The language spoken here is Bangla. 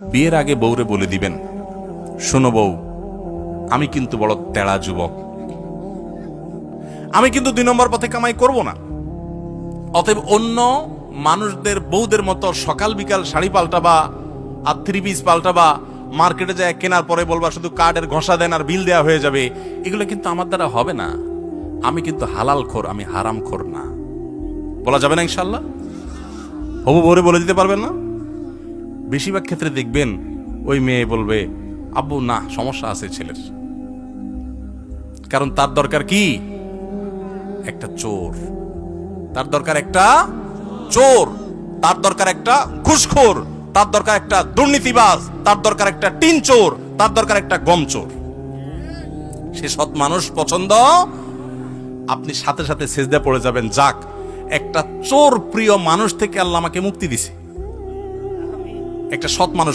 বিয়ের আগে বউরে বলে দিবেন, শোনো বউ, আমি কিন্তু বড় তেড়া যুবক। আমি কিন্তু দুই নম্বর পথে কামাই করব না। অতএব অন্য মানুষদের বউদের মতো সকাল বিকাল শাড়ি পাল্টাবা, আর থ্রি পিস পাল্টাবা, মার্কেটে যায় কেনার পরে বলবা, শুধু কার্ডের ঘষা দেন আর বিল দেওয়া হয়ে যাবে। এগুলো কিন্তু আমার দ্বারা হবে না। আমি কিন্তু হালাল খোর, আমি হারাম খোর না। বলা যাবে না ইনশাল্লাহ হবু ভোরে বলে দিতে পারবেন না? বেশিরভাগ ক্ষেত্রে দেখবেন ওই মেয়ে বলবে, আব্বু, না, সমস্যা আছে ছেলের। কারণ তার দরকার কি? একটা চোর। তার দরকার একটা চোর। তার দরকার একটা ঘুষখোর। তার দরকার একটা দুর্নীতিবাজ। তার দরকার একটা টিন চোর। তার দরকার একটা গম চোর। সে সৎ মানুষ, পছন্দ? আপনি সাথে সাথে সেজদা পড়ে যাবেন। যাক, একটা চোর প্রিয় মানুষ থেকে আল্লাহ আমাকে মুক্তি দিছে। একটা সৎ মানুষ